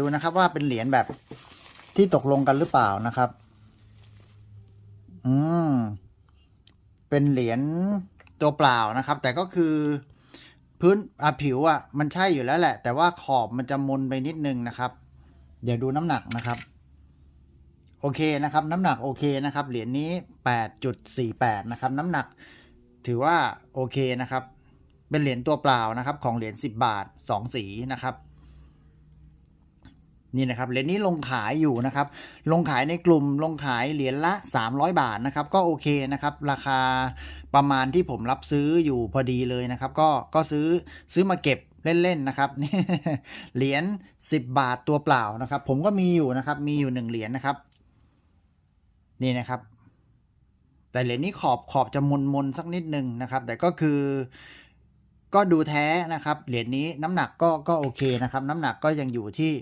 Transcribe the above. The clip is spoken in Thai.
ดูนะครับว่าเป็นเหรียญแบบที่ตกลงกันหรือเปล่านะครับ อืม เป็นเหรียญตัวเปล่านะครับ แต่ก็คือพื้นอะผิวอะ มันใช่อยู่แล้วแหละ แต่ว่าขอบมันจะมนไปนิดนึงนะครับ เดี๋ยวดูน้ำหนักนะครับ โอเคนะครับ น้ำหนักโอเคนะครับ เหรียญนี้8.48นะครับ น้ำหนัก ถือว่าโอเคนะครับ เป็นเหรียญตัวเปล่านะครับ ของเหรียญ10บาท2สีนะครับ นี่นะครับเหรียญนี้ลงขายอยู่นะครับ ลงขายในกลุ่มลงขายเหรียญละ 300 บาทนะครับ ก็โอเคนะครับ ราคาประมาณที่ผมรับซื้ออยู่พอดีเลยนะครับ ก็ก็ซื้อซื้อมาเก็บเล่นๆนะครับเหรียญ10 บาทตัวเปล่านะครับ ผมก็มีอยู่นะครับ มีอยู่หนึ่งเหรียญนะครับ นี่นะครับ แต่เหรียญนี้ขอบขอบจะมนมนๆสักนิดนึงนะครับ แต่ก็คือก็ดูแท้นะครับ เหรียญนี้น้ำหนักก็ก็โอเคนะครับ น้ำหนักก็ยังอยู่ที่